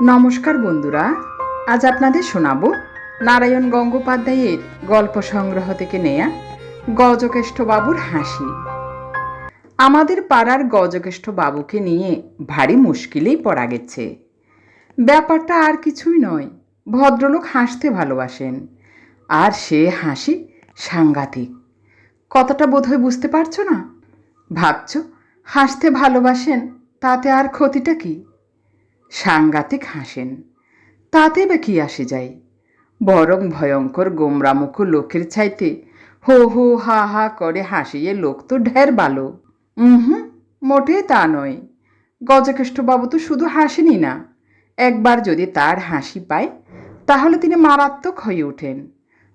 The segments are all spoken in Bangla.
নমস্কার বন্ধুরা, আজ আপনাদের শোনাব নারায়ণ গঙ্গোপাধ্যায়ের গল্প সংগ্রহ থেকে নেয়া গজকেষ্ঠ বাবুর হাসি। আমাদের পাড়ার গজকেষ্ঠ বাবুকে নিয়ে ভারী মুশকিলেই পড়া গেছে। ব্যাপারটা আর কিছুই নয়, ভদ্রলোক হাসতে ভালোবাসেন, আর সে হাসি সাংঘাতিক। কথাটা বোধহয় বুঝতে পারছ না? ভাবছ, হাসতে ভালোবাসেন, তাতে আর ক্ষতিটা কি? সাংঘাতিক হাসেন। তাতে বা কি আসে যায়? বরং ভয়ঙ্কর গোমরামুখ লোকের চাইতে হো হো হা হা করে হাসিয়ে লোক তো ঢের ভালো। হুম মোটেই তা নয়। গজকেষ্টবাবু তো শুধু হাসেনি না। একবার যদি তার হাসি পায়, তাহলে তিনি মারাত্মক হয়ে ওঠেন।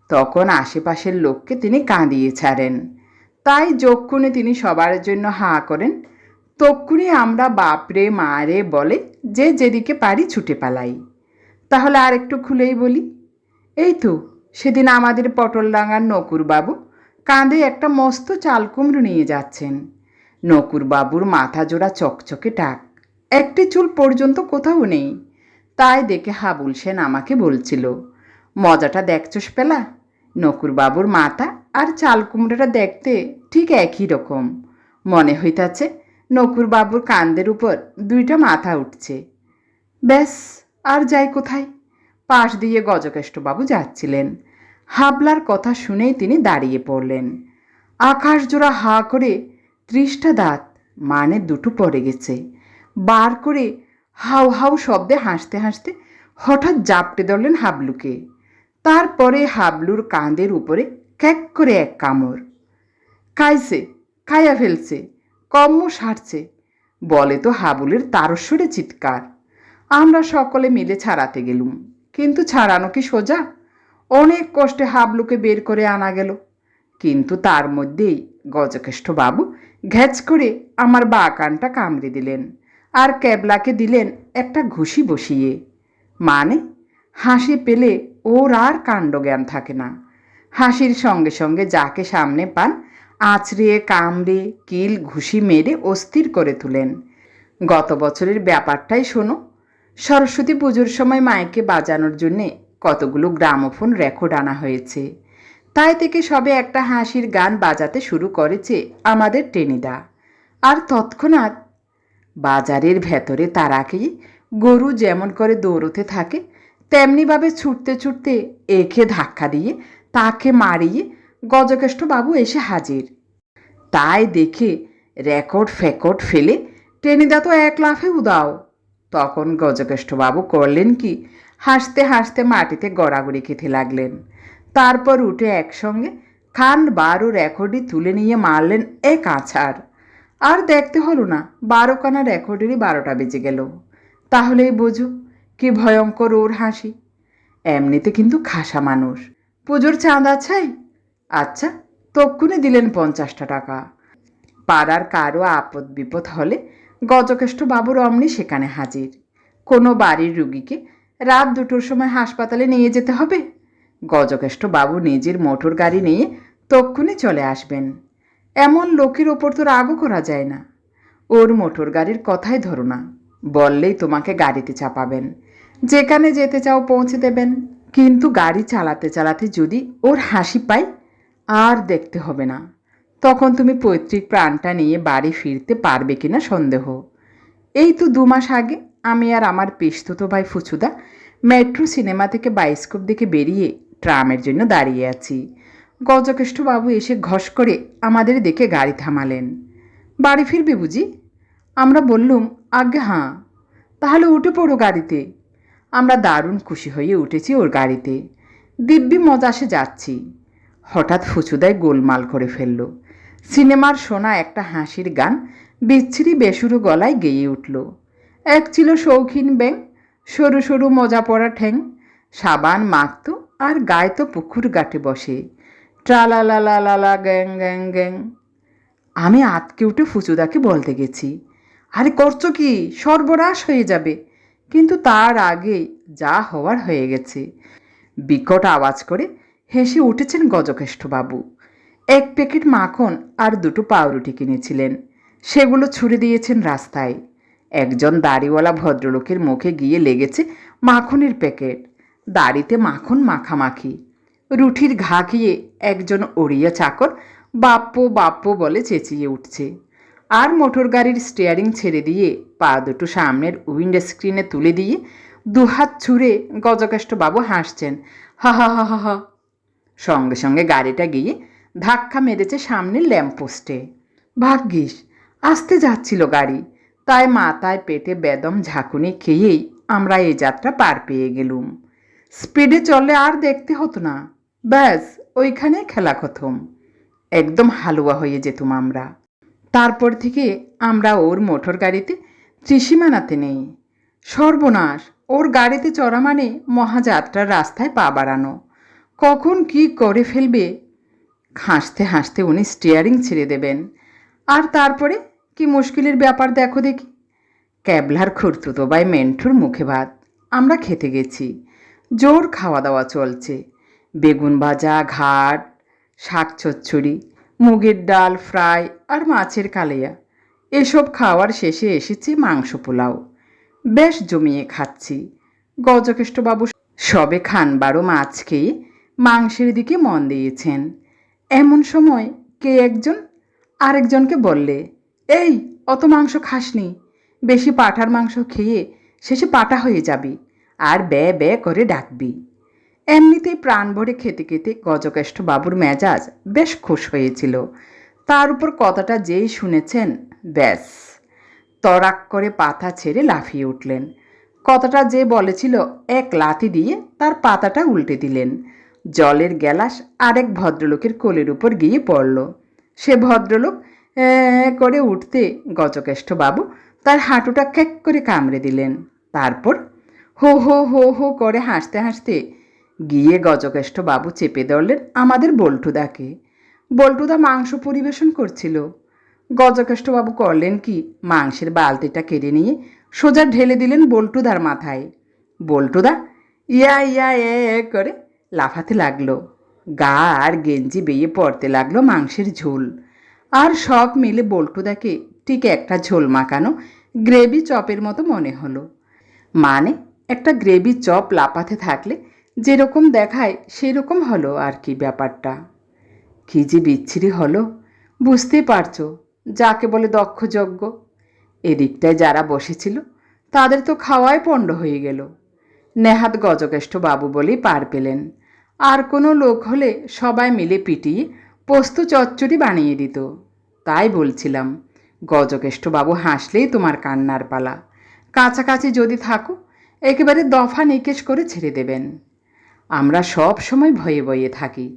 তখন আশেপাশের লোককে তিনি কাঁদিয়ে ছাড়েন। তাই যক্ষুণে তিনি সবার জন্য হা করেন তক্ষুনি আমরা বাপরে, মারে বলে যে যেদিকে পারি ছুটে পালাই। তাহলে আর একটু খুলেই বলি। এই তো, সেদিন আমাদের পটলডাঙ্গার নকুরবাবু কাঁধে একটা মস্ত চাল কুমড়ো নিয়ে যাচ্ছেন। নকুরবাবুর মাথা জোড়া চকচকে টাক। একটি চুল পর্যন্ত কোথাও নেই। তাই দেখে হাবুল সেন আমাকে বলছিল, মজাটা দেখছস পেলা? নকুরবাবুর মাথা আর চাল কুমড়োটা দেখতে ঠিক একই রকম। মনে হইতাছে নকুরবাবুর কান্দের উপর দুইটা মাথা উঠছে। ব্যাস, আর যাই কোথায়। পাশ দিয়ে গজকেষ্টবাবু যাচ্ছিলেন। হাবলার কথা শুনেই তিনি দাঁড়িয়ে পড়লেন। আকাশ জোড়া হা করে ত্রিশটা দাঁত মানে দুটো পড়ে গেছে। বার করে হাউ হাউ শব্দে হাসতে হাসতে হঠাৎ জাপটে ধরলেন হাবলুকে। তারপরে হাবলুর কাঁধের উপরে ক্যাক করে এক কামড়। খাইছে খাইয়া ফেলছে। কম্ম সারছে। বলে তো হাবুলের তারস্বরে চিৎকার। আমরা সকলে মিলে ছাড়াতে গেলুম। কিন্তু ছাড়ানো কি সোজা? অনেক কষ্টে হাবলুকে বের করে আনা গেল। কিন্তু তার মধ্যেই বাবু ঘ্যাচ করে আমার বা কানটা কামড়ে দিলেন আর ক্যাবলাকে দিলেন একটা ঘুষি বসিয়ে। মানে হাসি পেলে ওর আর কাণ্ড জ্ঞান থাকে না। হাসির সঙ্গে সঙ্গে যাকে সামনে পান আছড়িয়ে কামড়ে, কিল, ঘুষি মেরে অস্থির করে তুলেন। গত বছরের ব্যাপারটাই শোনো। সরস্বতী পুজোর সময় মায়েকে বাজানোর জন্যে কতগুলো গ্রামোফোন রেকর্ড আনা হয়েছে। তাই থেকে সবে একটা হাসির গান বাজাতে শুরু করেছে আমাদের টেনিদা। আর তৎক্ষণাৎ বাজারের ভেতরে তারাকেই গরু যেমন করে দৌড়তে থাকে, তেমনিভাবে ছুটতে ছুটতে একে ধাক্কা দিয়ে তাকে মারিয়ে গজকেষ্ঠ বাবু এসে হাজির। তাই দেখে রেকর্ড ফেকট ফেলে টেনিদা তো এক লাফে উদাও। তখন গজকেষ্ঠবাবু করলেন কি, হাসতে হাসতে মাটিতে গড়াগড়ি খেতে লাগলেন। তারপর উঠে একসঙ্গে খান বারো রেকর্ডই তুলে নিয়ে মারলেন এক আছাড়। আর দেখতে হলো না বারো কানা রেকর্ডেরই বারোটা বেজে গেল। তাহলেই বোঝো কি ভয়ঙ্কর ওর হাসি। এমনিতে কিন্তু খাসা মানুষ। পুজোর চাঁদ চাই আচ্ছা তক্ষুনি দিলেন পঞ্চাশটা টাকা। পাড়ার কারও আপদ বিপদ হলে গজকেষ্ঠ বাবুর অমনি সেখানে হাজির। কোনো বাড়ির রুগীকে রাত দুটোর সময় হাসপাতালে নিয়ে যেতে হবে? গজকেষ্ঠ বাবু নিজের মোটর গাড়ি নিয়ে তক্ষুনি চলে আসবেন। এমন লোকের ওপর তো রাগও করা যায় না। ওর মোটর গাড়ির কথাই ধরো না। বললেই তোমাকে গাড়িতে চাপাবেন। যেখানে যেতে চাও পৌঁছে দেবেন। কিন্তু গাড়ি চালাতে চালাতে যদি ওর হাসি পাই আর দেখতে হবে না। তখন তুমি পৈতৃক প্রাণটা নিয়ে বাড়ি ফিরতে পারবে কিনা সন্দেহ। এই তো দু মাস আগে আমি আর আমার পেশতুতো ভাই ফুচুদা মেট্রো সিনেমা থেকে বাইস্কোপ দেখে বেরিয়ে ট্রামের জন্য দাঁড়িয়ে আছি। গজকেষ্টবাবু এসে ঘষ করে আমাদের দেখে গাড়ি থামালেন। বাড়ি ফিরবে বুঝি? আমরা বললুম, আজ্ঞে হাঁ। তাহলে উঠে পড়ো গাড়িতে। আমরা দারুণ খুশি হয়ে উঠেছি ওর গাড়িতে। দিব্যি মজাসে যাচ্ছি। হঠাৎ ফুচুদায় গোলমাল করে ফেলল। সিনেমার শোনা একটা হাসির গান বিচ্ছিরি বেসুরো গলায় গেয়ে উঠল। এক ছিল শৌখিন ব্যাং সরু সরু মজা পড়া ঠ্যাং, সাবান মাখত আর গায়ে তো পুকুর গাটে বসে। ট্রালা লা লা লা লা গ্যাং গ্যাং গ্যাং। আমি আতকে উঠে ফুচুদাকে বলতে গেছি, আরে করছ কি? সর্বনাশ হয়ে যাবে। কিন্তু তার আগে যা হওয়ার হয়ে গেছে। বিকট আওয়াজ করে হেসে উঠেছেন গজকেষ্ঠবাবু এক প্যাকেট মাখন আর দুটো পাউরুটি কিনেছিলেন। সেগুলো ছুড়ে দিয়েছেন রাস্তায়। একজন দাড়িওয়ালা ভদ্রলোকের মুখে গিয়ে লেগেছে মাখনের প্যাকেট। দাড়িতে মাখন মাখামাখি। রুটির ঘা খেয়ে একজন ওড়িয়া চাকর বাপ্প বাপ্প বলে চেঁচিয়ে উঠছে। আর মোটর গাড়ির স্টিয়ারিং ছেড়ে দিয়ে পা দুটো সামনের উইন্ডো স্ক্রিনে তুলে দিয়ে দুহাত ছুঁড়ে গজকাষ্টবাবু হাসছেন। হা হা হা হা হা। সঙ্গে সঙ্গে গাড়িটা গিয়ে ধাক্কা মেরেছে সামনের ল্যাম্পপোস্টে। ভাগ্যিস, আসতে যাচ্ছিল গাড়ি। তাই মাথায় পেটে বেদম ঝাঁকুনি খেয়েই আমরা এই যাত্রা পার পেয়ে গেলুম। স্পিডে চলে আর দেখতে হতো না। ব্যাস ওইখানে খেলা খতম। একদম হালুয়া হয়ে যেতুম আমরা। তারপর থেকে আমরা ওর মোটর গাড়িতে ত্রিসীমানাতে নেই। সর্বনাশ, ওর গাড়িতে চড়া মানে মহাযাত্রার রাস্তায় পা বাড়ানো। কখন কি করে ফেলবে? হাসতে হাসতে উনি স্টিয়ারিং ছেড়ে দেবেন। আর তারপরে? কি মুশকিলের ব্যাপার দেখো দেখি। ক্যাবলার খুঁড়তুতো বাই মেন্টুর মুখে ভাত। আমরা খেতে গেছি। জোর খাওয়া দাওয়া চলছে। বেগুন ভাজা, ঘাট, শাক চচ্চড়ি, মুগের ডাল, ফ্রাই আর মাছের কালিয়া। এসব খাওয়ার শেষে এসেছে মাংস পোলাও। বেশ জমিয়ে খাচ্ছি। গজকেষ্টবাবু সবে খান বারো মাছ খেয়ে মাংসের দিকে মন দিয়েছেন। এমন সময় কে একজন আরেকজনকে বললে, এই, অত মাংস খাসনি। বেশি পাঠার মাংস খেয়ে শেষে পাটা হয়ে যাবি আর বে বে করে ডাকবি। এমনিতেই প্রাণ ভরে খেতে খেতে গজকেষ্ট বাবুর মেজাজ বেশ খুশ হয়েছিল। তার উপর কথাটা যেই শুনেছেন, ব্যাস। তরাক করে পাতা ছেড়ে লাফিয়ে উঠলেন। কথাটা যে বলেছিল, এক লাথি দিয়ে তার পাতাটা উল্টে দিলেন। জলের গ্যালাস আরেক ভদ্রলোকের কোলের উপর গিয়ে পড়ল। সে ভদ্রলোক করে উঠতে। গজকেষ্ট বাবু তার হাঁটুটা খ্যাক করে কামড়ে দিলেন। তারপর, হো হো হো হো, করে হাসতে হাসতে। গিয়ে গজকেষ্ট বাবু চেপে ধরলেন আমাদের বল্টুদাকে। বল্টুদা মাংস পরিবেশন করছিল। গজকেষ্টবাবু করলেন কি? মাংসের বালতিটা কেড়ে নিয়ে সোজা ঢেলে দিলেন বল্টুদার মাথায়। বল্টুদা, ইয়া ইয়া এ, করে লাফাতে লাগল। গা আর গেঞ্জি বেয়ে পড়তে লাগল মাংসের ঝোল। আর সব মিলে বল্টুদাকে ঠিক একটা ঝোল মাখানো গ্রেভি চপের মতো মনে হলো। মানে একটা গ্রেভি চপ লাপাতে থাকলে যেরকম দেখায় সেরকম হলো আর কি ব্যাপারটা। কী যে বিচ্ছিরি হলো বুঝতেই পারছ, যাকে বলে দক্ষযজ্ঞ। এদিকটায় যারা বসেছিল, তাদের তো খাওয়াই পণ্ড হয়ে গেল। নেহাত গজকেষ্ট বাবু বলেই পার পেলেন। আর কোনো লোক হলে সবাই মিলে পিটিয়ে পোস্ত চচ্চড়ি বানিয়ে দিত। তাই বলছিলাম গজকেষ্ট বাবু হাসলেই তোমার কান্নার পালা। কাছাকাছি যদি থাকো, একেবারে দফা নিকেশ করে ছেড়ে দেবেন। আমরা সব সময় ভয়ে ভয়ে থাকি।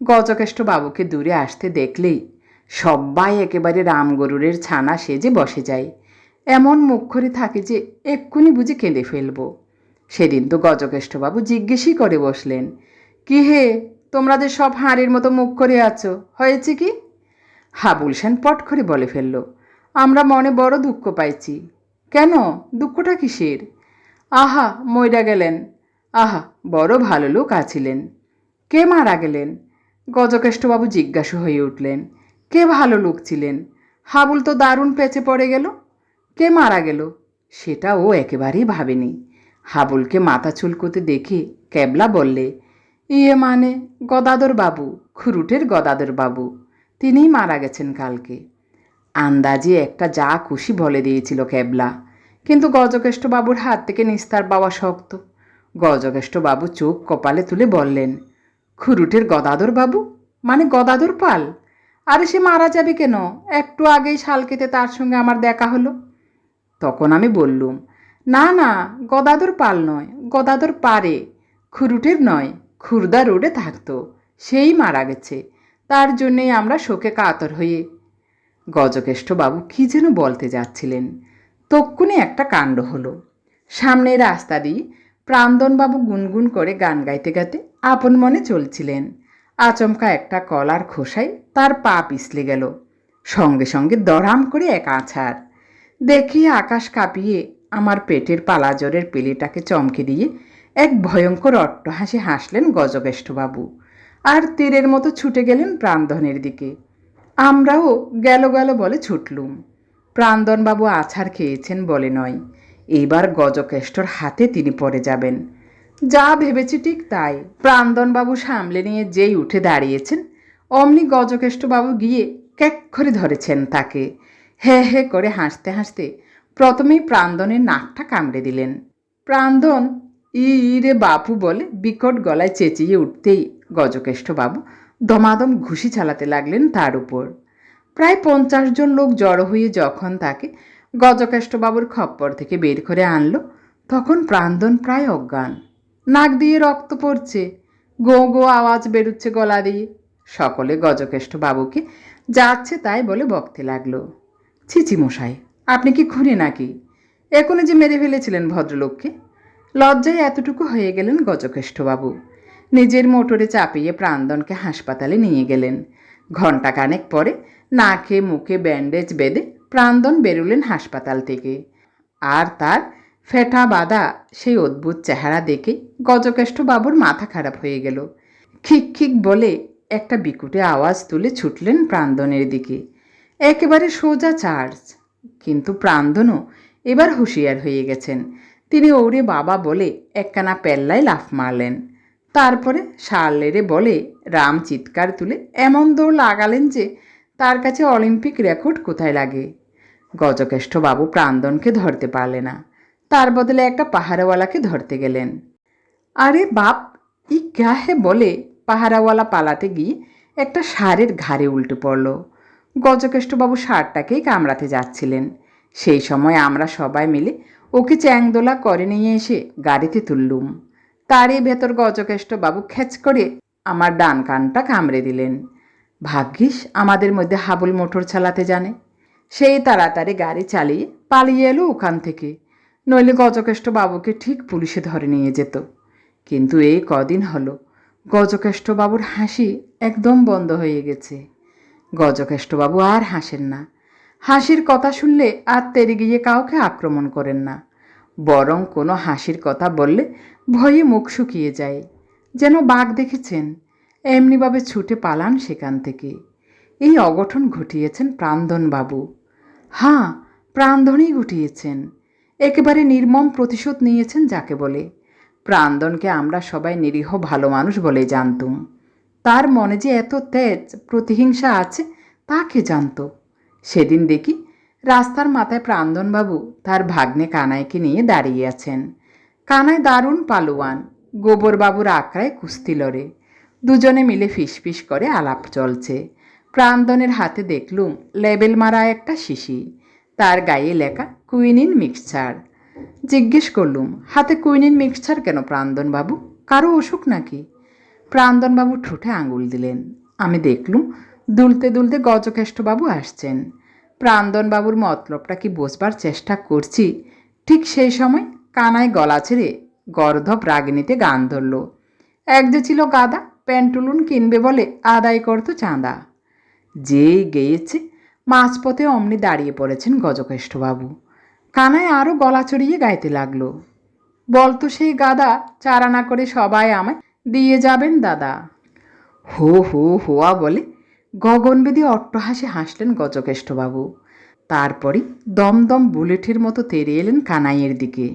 গজকেষ্ট বাবুকে দূরে আসতে দেখলেই সবাই একেবারে রামগরুরের ছানা সেজে বসে যায়। এমন মুখ করে থাকি যে এক্ষুনি বুঝে কেঁদে ফেলব। সেদিন তো গজকেষ্টবাবু জিজ্ঞেসই করে বসলেন কি হে? তোমরা যে সব হাঁড়ির মতো মুখ করে আছো, হয়েছে কি? হাবুল সেন পট করে বলে ফেলল, আমরা মনে বড় দুঃখ পাইছি। কেন? দুঃখটা কিসের? আহা, মইরা গেলেন। আহা, বড় ভালো লোক আছিলেন। কে মারা গেলেন? গজকেষ্টবাবু জিজ্ঞাসা হয়ে উঠলেন, কে ভালো লোক ছিলেন? হাবুল তো দারুণ পেঁচে পড়ে গেল। কে মারা গেল? সেটা ও একেবারেই ভাবেনি। হাবুলকে মাথা চুলকোতে দেখে ক্যাবলা বললে ইয়ে মানে গদাদর বাবু খুরুটের গদাদর বাবু। তিনিই মারা গেছেন কালকে। আন্দাজে একটা যা খুশি বলে দিয়েছিল ক্যাবলা কিন্তু গজকেষ্টবাবুর হাত থেকে নিস্তার পাওয়া শক্ত। গজকেষ্টবাবু চোখ কপালে তুলে বললেন খুরুটের গদাদর বাবু? মানে গদাদর পাল? আরে সে মারা যাবে কেন? একটু আগেই শালকেতে তার সঙ্গে আমার দেখা হলো। তখন আমি বললুম, না না গদাদর পাল নয় গদাদর পারে খুরুটের নয়। খুরদা রোডে থাকতো। সেই মারা গেছে। তার জন্যেই আমরা শোকে কাতর হয়ে গজকেষ্ট বাবু কী যেন বলতে যাচ্ছিলেন। তক্ষুনি একটা কাণ্ড হলো। সামনে রাস্তা দিয়ে প্রান্দনবাবু গুনগুন করে গান গাইতে গাইতে আপন মনে চলছিলেন। আচমকা একটা কলার খোসায় তার পা পিছলে গেল। সঙ্গে সঙ্গে দরাম করে এক আছাড়। দেখি আকাশ কাঁপিয়ে আমার পেটের পালাজরের পেলেটাকে চমকে দিয়ে এক ভয়ঙ্কর অট্টহাসি হাসলেন গজকেষ্টবাবু আর তীরের মতো ছুটে গেলেন প্রাণধনের দিকে। আমরাও গেল গেল বলে ছুটলুম। প্রান্দনবাবু আছাড় খেয়েছেন বলে নয়। এইবার গজকেষ্টর হাতে তিনি পড়ে যাবেন। যা ভেবেছি ঠিক তাই। প্রান্দনবাবু সামলে নিয়ে যেই উঠে দাঁড়িয়েছেন, অমনি গজকেষ্টবাবু গিয়ে ক্যাক করে ধরেছেন তাকে। হে হে করে হাসতে হাসতে প্রথমেই প্রান্দনের নাকটা কামড়ে দিলেন। প্রান্দন ই রে বাপু বলে বিকট গলায় চেঁচিয়ে উঠতেই গজকেষ্টবাবু দমাদম ঘুষি চালাতে লাগলেন তার উপর। প্রায় পঞ্চাশ জন লোক জড়ো হয়ে যখন তাকে গজকেষ্টবাবুর খপ্পর থেকে বের করে আনলো, তখন প্রান্দন প্রায় অজ্ঞান। নাক দিয়ে রক্ত পড়ছে, গো গো আওয়াজ বেরুচ্ছে গলা দিয়ে। সকলে গজকেষ্ট বাবুকে যাচ্ছে তাই বলে বকতে লাগল। ছিচি মশাই, আপনি কি খুনি নাকি? এখনই যে মেরে ফেলেছিলেন ভদ্রলোককে। লজ্জায় এতটুকু হয়ে গেলেন গজকেষ্টবাবু। নিজের মোটরে চাপিয়ে প্রান্দনকে হাসপাতালে নিয়ে গেলেন। ঘণ্টা কানেক পরে নাকে মুখে ব্যান্ডেজ বেঁধে প্রান্দন বেরুলেন হাসপাতাল থেকে। আর তার ফেটা বাঁধা সেই অদ্ভুত চেহারা দেখে গজকেষ্ট বাবুর মাথা খারাপ হয়ে গেল। খিক খিক বলে একটা বিকুটে আওয়াজ তুলে ছুটলেন প্রান্দনের দিকে। একেবারে সোজা চার্জ। কিন্তু প্রান্দনও এবার হুঁশিয়ার হয়ে গেছেন। তিনি ওরে বাবা বলে একখানা পেল্লায় লাফ মারলেন। তারপরে সারলেরে বলে রাম চিৎকার তুলে এমন দৌড় লাগালেন যে তার কাছে অলিম্পিক রেকর্ড কোথায় লাগে? গজকেষ্ট বাবু প্রান্দনকে ধরতে পারলে না। তার বদলে একটা পাহারাওয়ালাকে ধরতে গেলেন। আরে বাপ, ই ক্যা হে বলে পাহারাওয়ালা পালাতে গিয়ে একটা ষাঁড়ের ঘাড়ে উল্টে পড়ল। গজকেষ্টবাবু ষাঁড়টাকেই কামড়াতে যাচ্ছিলেন। সেই সময় আমরা সবাই মিলে ওকে চ্যাংদোলা করে নিয়ে এসে গাড়িতে তুললুম। তারই ভেতর গজকেষ্ট বাবু খ্যাচ করে আমার ডান কানটা কামড়ে দিলেন। ভাগ্যিস আমাদের মধ্যে হাবুল মোটর চালাতে জানে। সেই তাড়াতাড়ি গাড়ি চালিয়ে পালিয়ে এলো ওখান থেকে। নইলে গজকেষ্ট বাবুকে ঠিক পুলিশে ধরে নিয়ে যেত। কিন্তু এই কদিন হলো গজকেষ্ট বাবুর হাসি একদম বন্ধ হয়ে গেছে। গজকেষ্ট বাবু আর হাসেন না। হাসির কথা শুনলে আর তেরে গিয়ে কাউকে আক্রমণ করেন না। বরং কোনো হাসির কথা বললে ভয়ে মুখ শুকিয়ে যায়। যেন বাঘ দেখেছেন, এমনিভাবে ছুটে পালান সেখান থেকে। এই অগঠন ঘটিয়েছেন প্রান্দনবাবু হ্যাঁ প্রাণধনই ঘটিয়েছেন। একেবারে নির্মম প্রতিশোধ নিয়েছেন যাকে বলে। প্রাণদনকে আমরা সবাই নিরীহ ভালো মানুষ বলে জানতুম। তার মনে যে এত তেজ প্রতিহিংসা আছে, তা কে জানত? সেদিন দেখি রাস্তার মাথায় প্রান্দনবাবু তার ভাগ্নে কানাইকে নিয়ে দাঁড়িয়ে আছেন। কানাই দারুণ পালোয়ান, গোবরবাবুর আঁকড়ায় কুস্তি লড়ে। দুজনে মিলে ফিসফিস করে আলাপ চলছে। প্রান্দনের হাতে দেখলুম লেবেল মারা একটা শিশি। তার গায়ে লেখা কুইনিন মিক্সচার। জিজ্ঞেস করলুম, হাতে কুইনিন মিক্সচার কেন প্রান্দনবাবু কারও অসুখ নাকি? প্রান্দনবাবু ঠোঁটে আঙুল দিলেন। আমি দেখলুম দুলতে দুলতে গজকেষ্টবাবু আসছেন। প্রান্দনবাবুর মতলবটা কি বোঝবার চেষ্টা করছি। ঠিক সেই সময় কানায় গলা ছেড়ে গর্ধব রাগিনীতে গান ধরল। এক যে ছিল গাদা, প্যান্টুলুন কিনবে বলে আদায় করতো চাঁদা। যেই গেয়েছে, মাঝপথে অমনি দাঁড়িয়ে পড়েছেন গজকেষ্টবাবু কানায় আরও গলা চড়িয়ে গাইতে লাগল। বলতো সেই গাদা, চারানা করে সবাই আমায় দিয়ে যাবেন দাদা। হো হো হোয়া বলে গগনবেদী অট্টহাসে হাসলেন গজকেষ্টবাবু তারপরে দমদম বুলেটের মতো তেরে এলেন কানাইয়ের দিকে।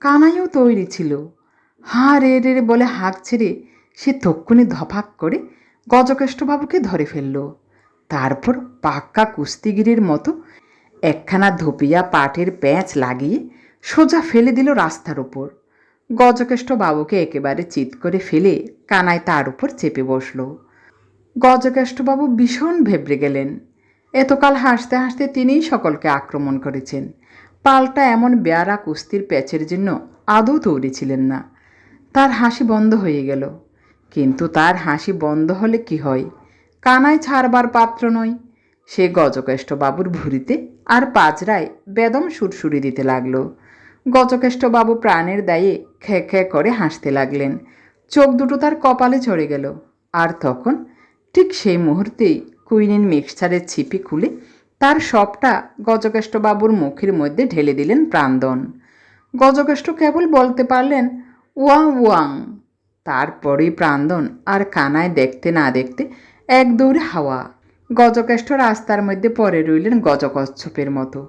কানাইও তৈরি ছিল। হাঁ রে রে বলে হাঁক ছেড়ে সে তক্ষুনি ধপাক করে গজকেষ্টবাবুকে ধরে ফেলল। তারপর পাক্কা কুস্তিগিরির মতো একখানা ধপিয়া পাটের প্যাঁচ লাগিয়ে সোজা ফেলে দিল রাস্তার উপর। গজকেষ্ট বাবুকে একেবারে চিৎ করে ফেলে কানায় তার উপর চেপে বসল। গজকেষ্টবাবু ভীষণ ভেবড়ে গেলেন। এতকাল হাসতে হাসতে তিনিই সকলকে আক্রমণ করেছেন। পাল্টা এমন বেয়ারা কুস্তির প্যাচের জন্য আদৌ তৈরি ছিলেন না। তার হাসি বন্ধ হয়ে গেল। কিন্তু তার হাসি বন্ধ হলে কি হয়? কানায় ছাড়বার পাত্র নয়। সে গজকেষ্ট ভুরিতে আর পাজরায় বেদম সুরসুরি দিতে লাগল। গজকেষ্ট বাবু প্রাণের দায়ে খে খে করে হাসতে লাগলেন। চোখ দুটো তার কপালে চড়ে গেল। আর তখন ঠিক সেই মুহূর্তেই কুইনিন মিক্সচারের ছিপি খুলে তার সবটা গজকেষ্ট বাবুর মুখের মধ্যে ঢেলে দিলেন প্রান্দন গজকেষ্ট কেবল বলতে পারলেন, ওয়াং ওয়াং। তারপরেই প্রান্দন আর কানায় দেখতে না দেখতে এক দৌড়ে হাওয়া গজকেষ্ট রাস্তার মধ্যে পরে রইলেন গজকচ্ছপের মতো।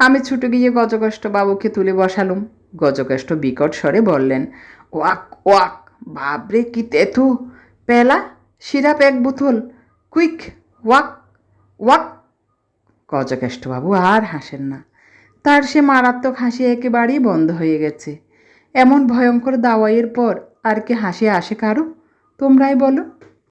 আমি ছুটে গিয়ে গজকষ্ট বাবুকে তুলে বসালুম। গজকেষ্ট বিকট স্বরে বললেন, ওয়াক ওয়াক বাবরে কি তেথু পেলা সিরাপ এক বোতল, কুইক, ওয়াক ওয়াক। গজকেষ্টবাবু আর হাসেন না। তার সে মারাত্মক হাসি একেবারেই বন্ধ হয়ে গেছে। এমন ভয়ঙ্কর দাওয়াইয়ের পর আর কি হাসি আসে কারও? তোমরাই বলো।